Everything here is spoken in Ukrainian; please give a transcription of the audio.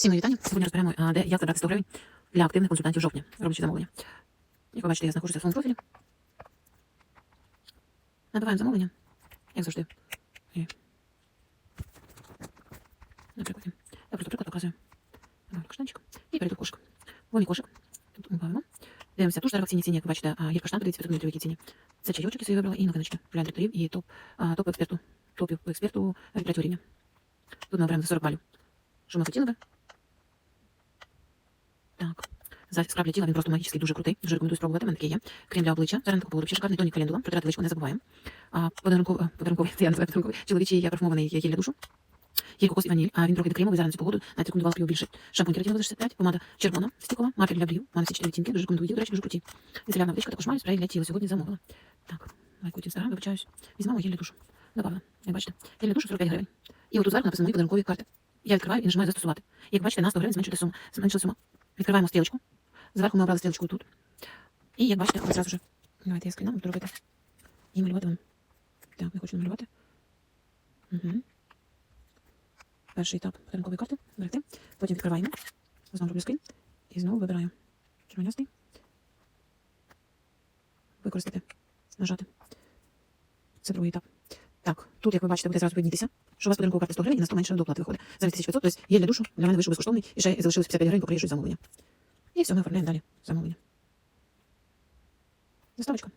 Всім вітання. Сьогодні розберемо, де як забрати 100 гривень для активних консультантів жовтня, роблячи замовлення. Як ви бачите, я знаходжуся в своєму профілі. Набиваємо замовлення, як завжди. І... Наприклад, я просто приклад показую. Добавлю каштанчик і перейду в кошик. Вон і кошик. Тут убавимо. Дивимося, тут ж зараз в акційній ціні, як ви бачите, є каштан 35 в якій ціні. Це чайочок, який собі вибрала, і новиночки. Для директорів і топ, топ експерту, топ експерту е, третього рівня. Тут ми обираємо за 40 балів. Що ми хотіли би? Так. За скраб для тіла він просто магічний, дуже крутий. Дуже рекомендую спробувати. У мене такий є. Крем для обличчя. Зараз таку ще шикарний тонік календула. Протирати личко не забуваємо. А подарунковий, подарунковий, це я називаю подарунковий. Чоловічий я парфумований гель для душу. Є кокос і ваніль, а він трохи кремовий зараз на цю погоду. Навіть рекомендувала спів більше. Шампунь кератиновий 65, помада червона, стікова, маркер для брів. У всі чотири відтінки, дуже рекомендую їх, до речі, дуже круті. Інсулярна водичка, також маю спрей для тіла. Сьогодні замовила. Так, лайкуйте інстаграм, вибачаюсь. Візьмемо гель для душу. Добавила. Як бачите, гель для душу 45 гривень. І отут зверху написано мої подарункові карти. Я відкриваю і нажимаю застосувати. Як бачите, на 100 гривень зменшується сума. Зменшила сума. Відкриваємо стрілочку. Зверху ми обрали стрілочку тут. І як бачите, одразу ж. Давайте я скріном буду робити. І малювати вам. Так, я хочу намалювати. Угу. Перший етап подарункової карти. Берегти. Потім відкриваємо. Знову роблю скрін. І знову вибираю червонястий. Використати. Нажати. Це другий етап. Так, тут, як ви бачите, буде зразу виднітися, що у вас подарункова карта 100 гривень і на 100 менше доплати виходить. За 2500, тобто є для душу, для мене вийшов безкоштовний, і ще залишилось 55 гривень, поки замовлення. І все, ми оформляємо далі замовлення. Заставочка.